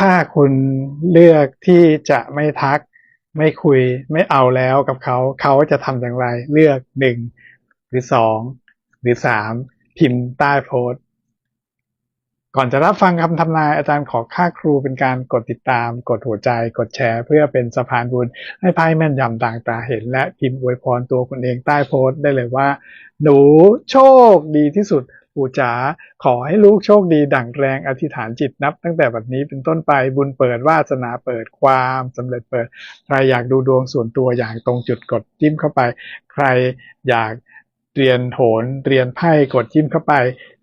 ถ้าคุณเลือกที่จะไม่ทัก ไม่คุย ไม่เอาแล้วกับเขา เขาจะทำอย่างไร เลือกหนึ่งหรือสองหรือสามพิมพ์ใต้โพสต์ ก่อนจะรับฟังคำทำนายอาจารย์ขอค่าครูเป็นการกดติดตาม กดหัวใจ กดแชร์ เพื่อเป็นสะพานบุญให้ไพ่แม่นยำต่างตาเห็น และพิมพ์อวยพรตัวคุณเองใต้โพสต์ได้เลยว่า หนูโชคดีที่สุด ปู่จ๋าขอให้ลูกโชคดีดั่งแรงอธิษฐานจิตนับ ตั้งแต่บัดนี้เป็นต้นไปบุญเปิดวาสนาเปิดความสำเร็จเปิด ใครอยากดูดวงส่วนตัวอย่างตรงจุดกดจิ้มเข้าไป ใครอยากเรียนโหนเรียนไพ่กดจิ้มเข้าไป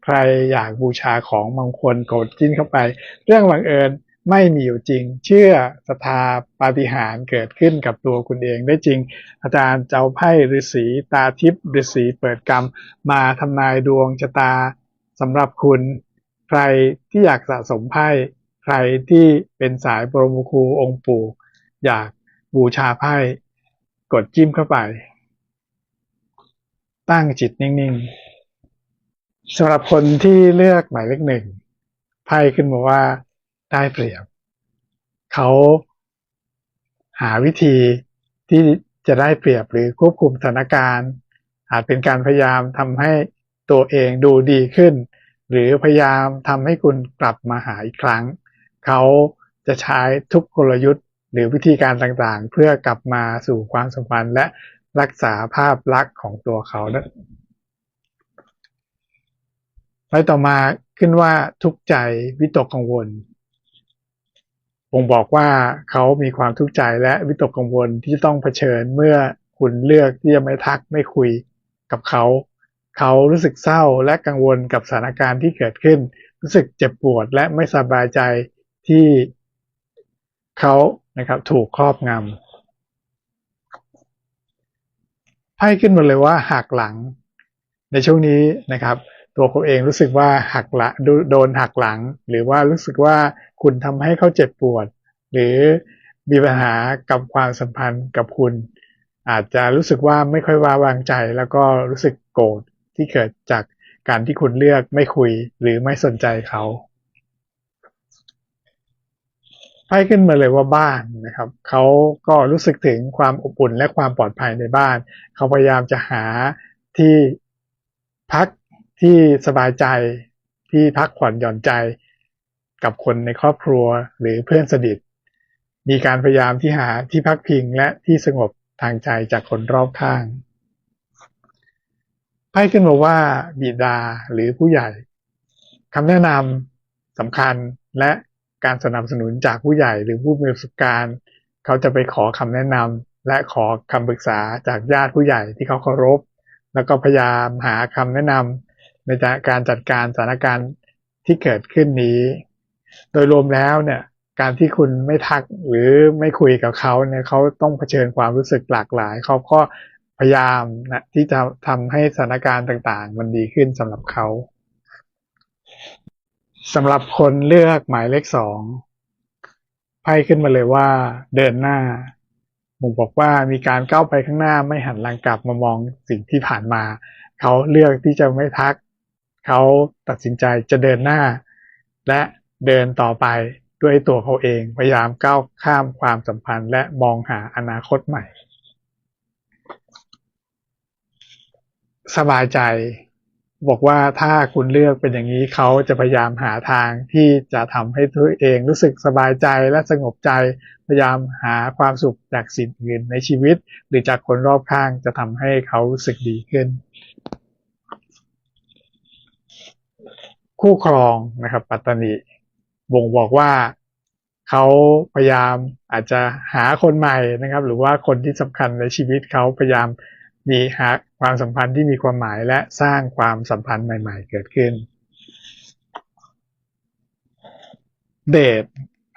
ใครอยากบูชาของมงคลกดจิ้มเข้าไป เรื่องบังเอิญ ไม่มีอยู่จริง เชื่อศรัทธาปาฏิหาริย์เกิดขึ้นกับตัวคุณเองได้จริง อาจารย์เจ้าไพ่ฤาษีตาทิพย์ฤาษีเปิดกรรม มาทำนายดวงชะตาสำหรับคุณ ใครที่อยากสะสมไพ่ใครที่เป็นสายบรมครูองค์ปู่ อยากบูชาไพ่กดจิ้มเข้าไป ตั้งจิตนิ่งๆสำหรับคนที่เลือกหมายเลขหนึ่งไพ่ขึ้นมาว่า ได้เปรียบ เขาหาวิธีที่จะได้เปรียบหรือควบคุมสถานการณ์ อาจเป็นการพยายามทำให้ตัวเองดูดีขึ้น หรือพยายามทำให้คุณกลับมาหาอีกครั้ง เขาจะใช้ทุกกลยุทธ์ หรือวิธีการต่างๆ เพื่อกลับมาสู่ความสัมพันธ์และรักษาภาพลักษณ์ของตัวเขานะไปต่อมาขึ้นว่าทุกใจวิตกกังวล บ่งบอกว่าเขามีความทุกข์ใจและวิตกกังวลที่ต้องเผชิญเมื่อคุณเลือกที่จะไม่ทักไม่คุยกับเขา เขารู้สึกเศร้าและกังวลกับสถานการณ์ที่เกิดขึ้น รู้สึกเจ็บปวดและไม่สบายใจที่เขานะครับถูกครอบงำไพ่ขึ้นมาเลยว่าหักหลังในช่วงนี้นะครับ ตัวเขาเองรู้สึกว่าหักละโดนหักหลัง หรือว่ารู้สึกว่าคุณทำให้เขาเจ็บปวด หรือมีปัญหากับความสัมพันธ์กับคุณ อาจจะรู้สึกว่าไม่ค่อยว่าวางใจ แล้วก็รู้สึกโกรธที่เกิดจากการที่คุณเลือกไม่คุยหรือไม่สนใจเขาไพ่ขึ้นมาเลยว่าบ้านนะครับเขาก็รู้สึกถึงความอบอุ่นและความปลอดภัยในบ้าน เขาพยายามจะหาที่พัก ที่สบายใจที่พักผ่อนหย่อนใจกับคนในครอบครัวหรือเพื่อนสนิท มีการพยายามที่หาที่พักพิงและที่สงบทางใจจากคนรอบข้างไพ่ขึ้นมาว่าบิดาหรือผู้ใหญ่คำแนะนำสำคัญและการสนับสนุนจากผู้ใหญ่หรือผู้มีประสบการณ์ เขาจะไปขอคำแนะนำและขอคำปรึกษาจากญาติผู้ใหญ่ที่เขาเคารพ แล้วก็พยายามหาคำแนะนำ ในการจัดการสถานการณ์ที่เกิดขึ้นนี้ โดยรวมแล้วเนี่ยการที่คุณไม่ทักหรือไม่คุยกับเขาเนี่ยเขาต้องเผชิญความรู้สึกหลากหลายเขาก็พยายามนะที่จะทำให้สถานการณ์ต่างๆ มันดีขึ้นสำหรับเขาสำหรับคนเลือกหมายเลขสองไพ่ขึ้นมาเลยว่าเดินหน้าผมบอกว่ามีการก้าวไปข้างหน้าไม่หันหลังกลับมามองสิ่งที่ผ่านมา เขาเลือกที่จะไม่ทัก เขาตัดสินใจจะเดินหน้า และเดินต่อไปด้วยตัวเขาเองพยายามก้าวข้ามความสัมพันธ์และมองหาอนาคตใหม่ สบายใจ บอกว่าถ้าคุณเลือกเป็นอย่างนี้เขาจะพยายามหาทางที่จะทำให้ตัวเองรู้สึกสบายใจและสงบใจ พยายามหาความสุขจากสิ่งอื่นในชีวิต หรือจากคนรอบข้างจะทำให้เขารู้สึกดีขึ้น คู่ครองนะครับ ปัตตานีบ่งบอกว่าเขาพยายามอาจจะหาคนใหม่นะครับ หรือว่าคนที่สำคัญในชีวิตเขาพยายามมีหาความสัมพันธ์ที่มีความหมายและสร้างความสัมพันธ์ใหม่ ๆ เกิดขึ้น เดช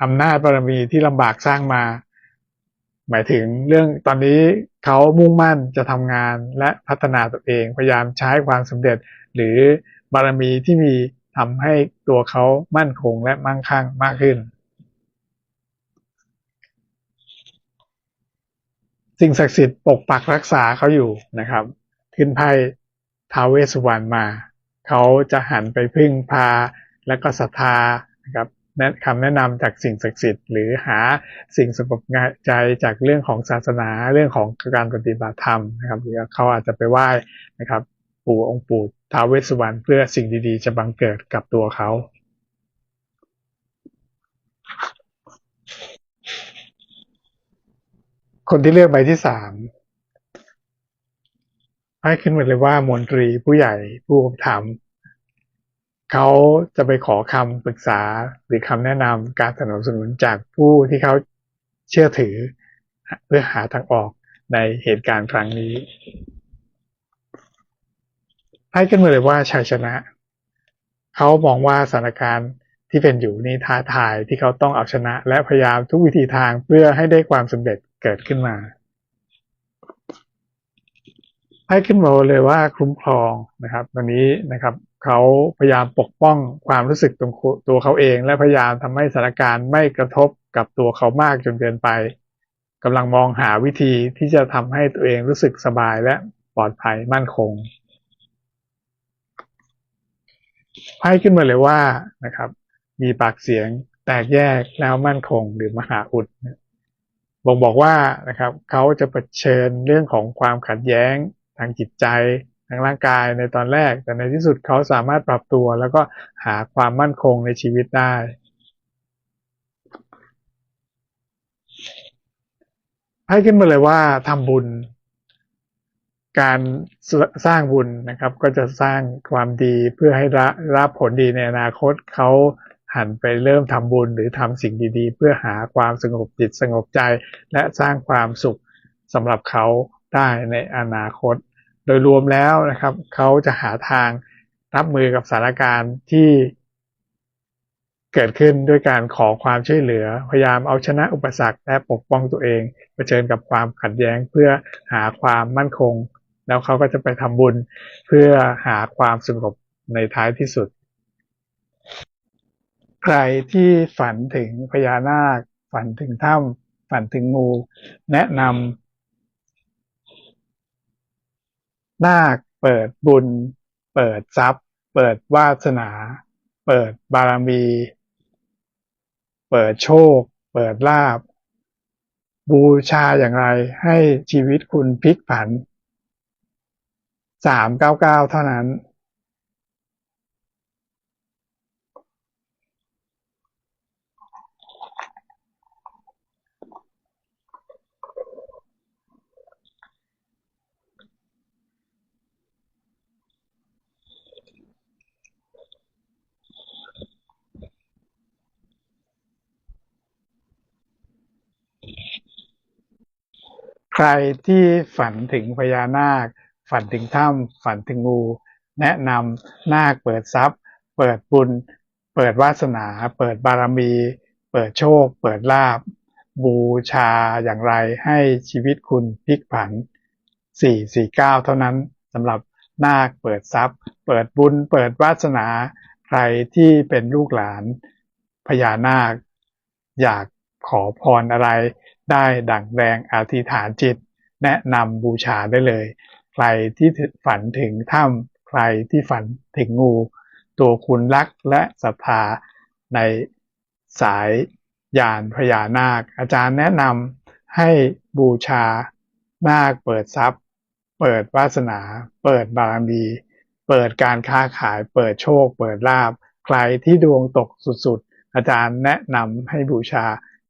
อำนาจบารมีที่ลำบากสร้างมา หมายถึงเรื่องตอนนี้เขามุ่งมั่นจะทำงานและพัฒนาตัวเอง พยายามใช้ความสำเร็จหรือบารมีที่มี ทำให้ตัวเขามั่นคงและมั่งคั่งมากขึ้น สิ่งศักดิ์สิทธิ์ปกปักรักษาเขาอยู่นะครับ ขึ้นไพ่ท้าวเวสวรรณมา เขาจะหันไปพึ่งพาและก็ศรัทธานะครับคำแนะนำจากสิ่งศักดิ์สิทธิ์หรือหาสิ่งสงบใจจากเรื่องของศาสนาเรื่องของการปฏิบัติธรรมนะครับหรือเขาอาจจะไปไหว้นะครับ ปู่องค์ปู่ท้าวเวสสุวรรณเพื่อสิ่งดีๆ จะบังเกิดกับตัวเขา คนที่เลือกใบที่สามให้ขึ้นมาเลยว่ามนตรีผู้ใหญ่ผู้อุปถัมภ์เขาจะไปขอคำปรึกษาหรือคำแนะนำการสนับสนุนจากผู้ที่เขาเชื่อถือเพื่อหาทางออกในเหตุการณ์ครั้งนี้ ให้ขึ้นมาเลยว่าชัยชนะ เขามองว่าสถานการณ์ที่เป็นอยู่นี่ท้าทายที่เขาต้องเอาชนะ และพยายามทุกวิธีทางเพื่อให้ได้ความสำเร็จเกิดขึ้นมาให้ขึ้นมาเลยว่าคุ้มครองนะครับตอนนี้นะครับเขาพยายามปกป้องความรู้สึกตรงตัวเขาเอง และพยายามทำให้สถานการณ์ไม่กระทบกับตัวเขามากจนเกินไปกำลังมองหาวิธีที่จะทำให้ตัวเองรู้สึกสบายและปลอดภัยมั่นคง ไพ่ขึ้นมาเลยว่านะครับ มีปากเสียงแตกแยกแล้วมั่นคงหรือมหาอุดบ่งบอกว่านะครับเขาจะเผชิญเรื่องของความขัดแย้งทางจิตใจทางร่างกายในตอนแรก แต่ในที่สุดเขาสามารถปรับตัว แล้วก็หาความมั่นคงในชีวิตได้ ให้ขึ้นมาเลยว่าทำบุญ การสร้างบุญนะครับ ก็จะสร้างความดีเพื่อให้รับผลดีในอนาคตเขาหันไปเริ่มทำบุญหรือทำสิ่งดีๆ เพื่อหาความสงบจิตสงบใจ และสร้างความสุขสำหรับเขาได้ในอนาคต โดยรวมแล้วนะครับเขาจะหาทางรับมือกับสถานการณ์ที่เกิดขึ้นด้วยการขอความช่วยเหลือ พยายามเอาชนะอุปสรรคและปกป้องตัวเองเผชิญกับความขัดแย้งเพื่อหาความมั่นคง แล้วเขาก็จะไปทำบุญเพื่อหาความสงบในท้ายที่สุด ใครที่ฝันถึงพญานาค ฝันถึงถ้ำฝันถึงงู แนะนำนาคเปิดบุญ เปิดทรัพย์ เปิดวาสนา เปิดบารมี เปิดโชค เปิดลาบ บูชาอย่างไรให้ชีวิตคุณพลิกผัน สามเก้าเก้าเท่านั้น ใครที่ฝันถึงพญานาค ฝันถึงถ้ำฝันถึงงู แนะนำนาคเปิดทรัพย์ เปิดบุญ เปิดวาสนา เปิดบารมี เปิดโชค เปิดลาบ บูชาอย่างไรให้ชีวิตคุณพลิกผัน 449 เท่านั้นสำหรับนาคเปิดทรัพย์ เปิดบุญ เปิดวาสนา ใครที่เป็นลูกหลานพญานาค อยากขอพรอะไร ได้ดั่งแรงอธิษฐานจิต แนะนำบูชาได้เลย ใครที่ฝันถึงถ้ำใครที่ฝันถึงงู ตัวคุณรักและศรัทธาในสายยานพญานาค อาจารย์แนะนำให้บูชานาคเปิดทรัพย์ เปิดวาสนา เปิดบารมี เปิดการค้าขาย เปิดโชค เปิดลาบ ใครที่ดวงตกสุดๆ อาจารย์แนะนำให้บูชา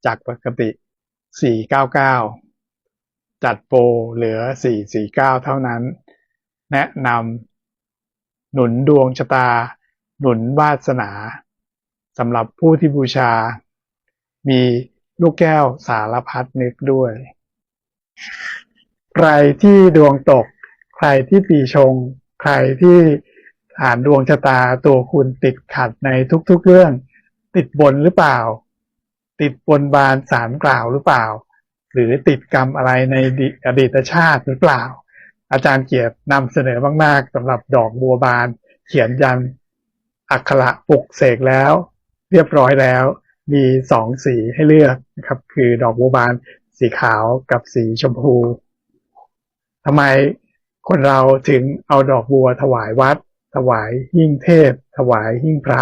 จากปกติ 499 จัดโปรเหลือ 449 เท่านั้น แนะนำหนุนดวงชะตา หนุนวาสนาสำหรับผู้ที่บูชา มีลูกแก้วสารพัดนึกด้วย ใครที่ดวงตก ใครที่ปีชง ใครที่อ่านดวงชะตาตัวคุณติดขัดในทุกๆเรื่อง ติดบนหรือเปล่า ติดบนบานสารกล่าวหรือเปล่า หรือติดกรรมอะไรในอดีตชาติหรือเปล่า อาจารย์เกียรตินำเสนอมากๆสำหรับดอกบัวบาน เขียนยันอักขระปลุกเสกแล้ว เรียบร้อยแล้ว มีสองสีให้เลือกนะครับ คือดอกบัวบานสีขาวกับสีชมพูทำไมคนเราถึงเอาดอกบัวถวายวัด ถวายหิ้งเทพ ถวายหิ้งพระ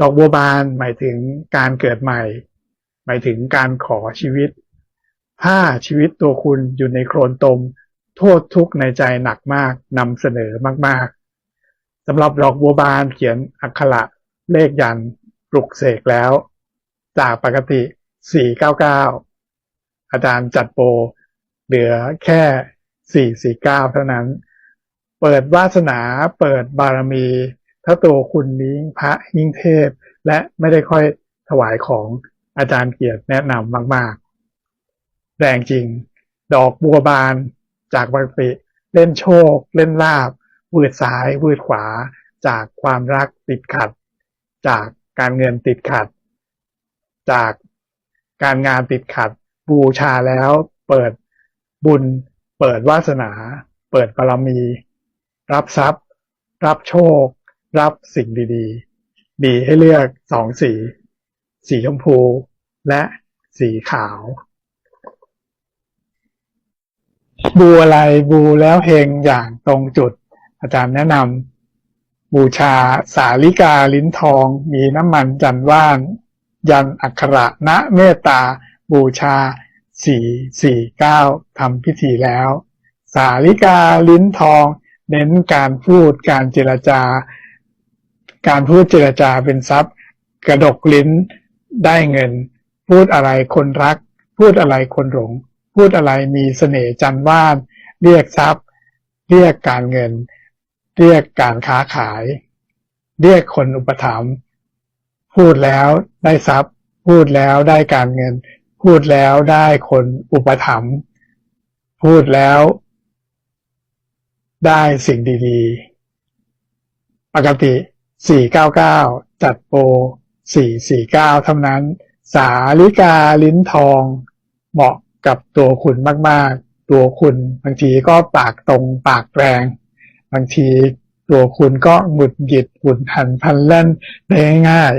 ดอกบัวบานหมายถึงการเกิดใหม่ หมายถึงการขอชีวิต ถ้าชีวิตตัวคุณอยู่ในโคลนตม โทษทุกข์ในใจหนักมากนำเสนอมากๆสำหรับดอกบัวบานเขียนอักขระเลขยันปลุกเสกแล้ว จากปกติ 499 อาจารย์จัดโปรเหลือแค่ 449 เท่านั้น เปิดวาสนาเปิดบารมี ถ้าตัวคุณนี้พระยิ่งเทพ และไม่ได้ค่อยถวายของอาจารย์เกียรติแนะนำมาก ๆ แรงจริง ดอกบัวบาน จากปกติเล่นโชค เล่นลาบวืดซ้ายวืดขวา จากความรักติดขัด จากการเงินติดขัด จากการงานติดขัด บูชาแล้วเปิดบุญ เปิดวาสนา เปิดบารมี รับทรัพย์ รับโชค รับสิ่งดีๆ มีให้เลือกสองสี สีชมพู และสีขาว บูอะไรบูแล้วเฮงอย่างตรงจุด อาจารย์แนะนำบูชาสาลิกาลิ้นทอง มีน้ำมันจันว่าน ยันอักขระณเมตตา บูชาสี่สี่เก้าทำพิธีแล้ว สาลิกาลิ้นทอง เน้นการพูดการเจรจา การพูดเจรจาเป็นทรัพย์ กระดกลิ้นได้เงิน พูดอะไรคนรัก พูดอะไรคนหลง พูดอะไรมีเสน่ห์จันว่านเรียกทรัพย์ เรียกการเงิน เรียกการค้าขาย เรียกคนอุปถัมภ์พูดแล้วได้ทรัพย์ พูดแล้วได้การเงิน พูดแล้วได้คนอุปถัมภ์พูดแล้วได้สิ่งดีๆ ปกติ 499 จัดโปร 449 เท่านั้น สาลิกาลิ้นทอง เหมาะ กับตัวคุณมาก ๆ ตัวคุณบางทีก็ปากตรงปากแรง บางทีตัวคุณก็หงุดหงิดหุนหันพันแล่นได้ง่าย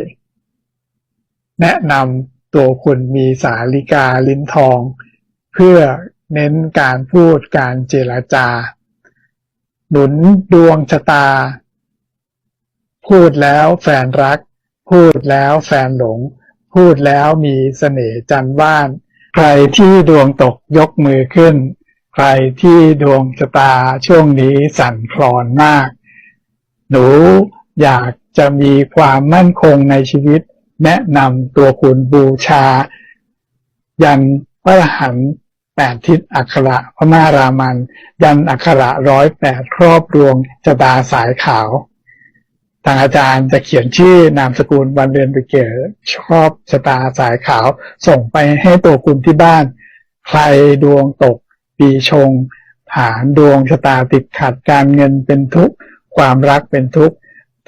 แนะนำตัวคุณมีสาลิกาลิ้นทอง เพื่อเน้นการพูดการเจรจา หนุนดวงชะตา พูดแล้วแฟนรัก พูดแล้วแฟนหลง พูดแล้วมีเสน่ห์จันว่าน ใครที่ดวงตกยกมือขึ้น ใครที่ดวงชะตาช่วงนี้สั่นคลอนมาก หนูอยากจะมีความมั่นคงในชีวิต แนะนำตัวคุณบูชา ยันพระหันต์แปดทิศอักขระพม่ารามัน ยันอักขระร้อยแปดครอบดวงชะตาสายขาว ทางอาจารย์จะเขียนชื่อนามสกุลวันเดือนปีเกิดชอบชะตาสายขาว ส่งไปให้ตัวคุณที่บ้าน ใครดวงตก ปีชง ฐานดวงชะตาติดขัดการเงินเป็นทุกข์ความรักเป็นทุกข์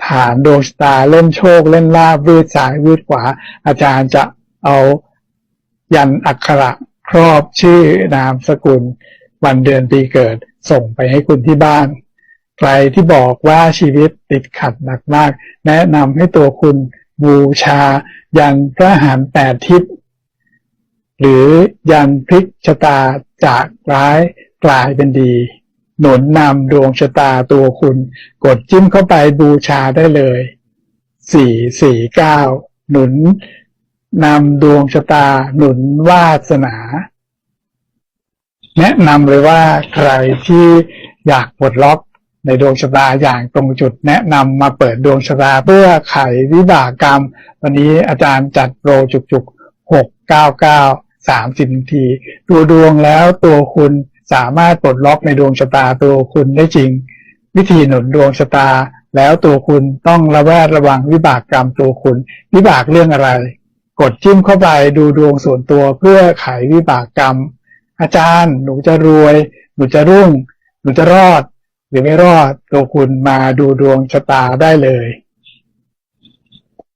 ฐานดวงชะตาเล่นโชค เล่นลาบวืดซ้าย วืดขวา อาจารย์จะเอายันอักขระครอบชื่อนามสกุล วันเดือนปีเกิด ส่งไปให้คุณที่บ้าน ใครที่บอกว่าชีวิตติดขัดหนักมาก แนะนำให้ตัวคุณบูชายันพระหารแปดทิศหรือยันพลิกชะตาจากร้ายกลายเป็นดี หนุนนำดวงชะตาตัวคุณ กดจิ้มเข้าไปบูชาได้เลยสี่สี่เก้าหนุนนำดวงชะตาหนุนวาสนา แนะนำเลยว่าใครที่อยากปลดล็อก ในดวงชะตาอย่างตรงจุดแนะนำมาเปิดดวงชะตาเพื่อไขวิบากกรรม วันนี้อาจารย์จัดโปรจุกๆหกเก้าเก้าสามสิบนาทีดูดวงแล้วตัวคุณสามารถปลดล็อกในดวงชะตาตัวคุณได้จริง วิธีหนุนดวงชะตา แล้วตัวคุณต้องระแวดระวังวิบากกรรมตัวคุณ วิบากเรื่องอะไร กดจิ้มเข้าไปดูดวงส่วนตัวเพื่อไขวิบากกรรม อาจารย์หนูจะรวย หนูจะรุ่ง หนูจะรอด หรือไม่รอดตัวคุณมาดูดวงชะตาได้เลย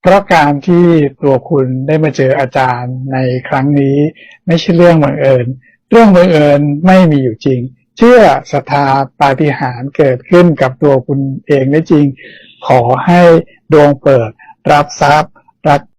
เพราะการที่ตัวคุณได้มาเจออาจารย์ในครั้งนี้ ไม่ใช่เรื่องบังเอิญ เรื่องบังเอิญไม่มีอยู่จริง เชื่อศรัทธาปาฏิหาริย์เกิดขึ้นกับตัวคุณเองได้จริง ขอให้ดวงเปิด รับทรัพย์รับ